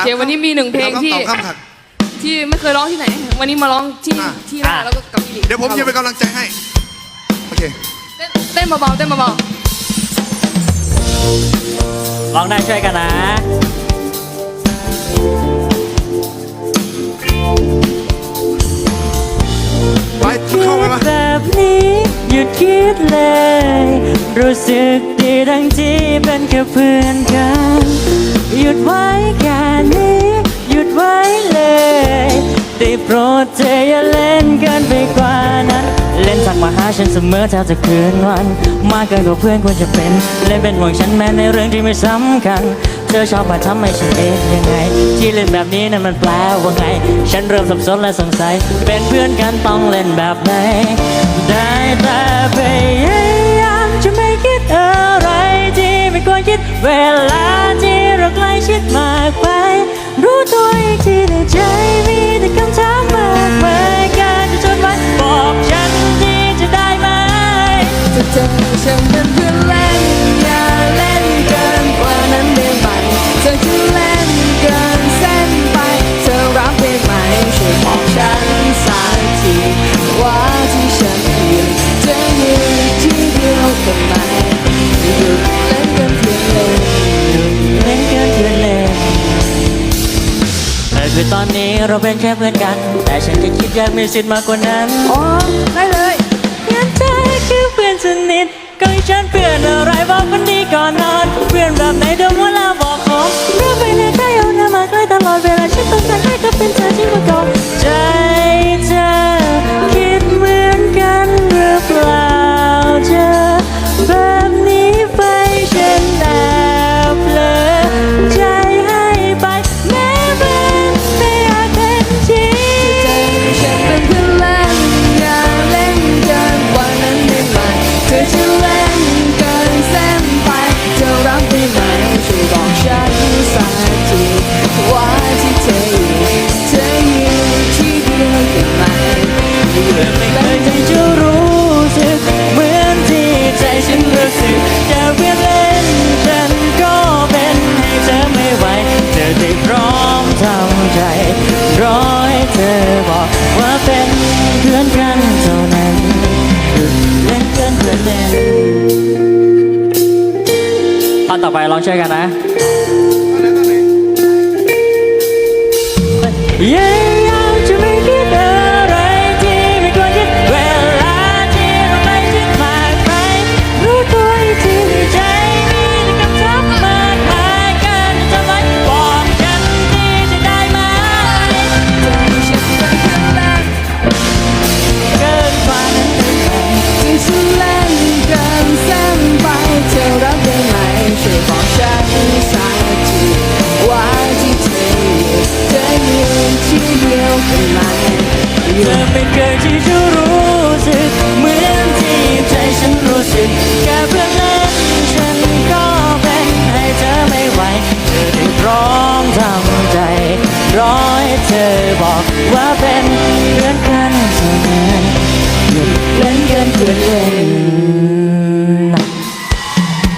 เควันนี้มีหนึ่งเพลงที่ตอบคำขัดที่ไม่เคยร้องที่ไหน วันนี้มาร้องที่อะที่แรกแล้วก็กับพี่หลิงเดี๋ยวผมจะเป็นกำลังใจให้โอเคเต้นเต้นเบาๆเต้นเบาลองได้ช่วยกันนะไปเข้าไปปะแบบนี้หยุดคิดเลย รู้สึกดีทั้งที่เป็นแค่เพื่อนกัน หยุดไว้แค่นี้ หยุดไว้เลยได้โปรดเธออย่าเล่นเกินไปกว่านั้น เล่นสักมาหาฉันเสมอแทบจะคืนวัน มากเกินกว่าเพื่อนควรจะเป็น เล่นเป็นห่วงฉันแม้ในเรื่องที่ไม่สำคัญ เธอชอบมาทำให้ฉันเองยังไง ที่เล่นแบบนี้นั้นมันแปลว่าไง ฉันเริ่มสับสนและสงสัย เป็นเพื่อนกันต้องเล่นแบบไหน ได้แต่พยายามจะไม่คิดอะไรที่ไม่ควรคิดเวลา รู้ดมากไป รู้ตัวอีกทีในใจมีแต่คำถามมากมายการจะจดไว้บอกฉันที่จะได้ไหมจะเจอฉันเป็นเพื่อนแล้ว คือตอนนี้เราเป็นแค่เพื่อนกัน แต่ฉันก็คิดอยากมีสิทธิ์มากกว่านั้นอ๋อได้เลยงั้นเธอคือเพื่อนสนิทก็ให้ฉันเพื่อนอะไรบอกวันนี้ก่อนนอน เพื่อนแบบไหนเดี๋ยวเวลา ธอบอกว่าเป็นเพื่อนกันเท่านั้นเล่นเกินเพื่อนเล่นท่อนต่อไปลองช่วยกันนะ เย้ เธ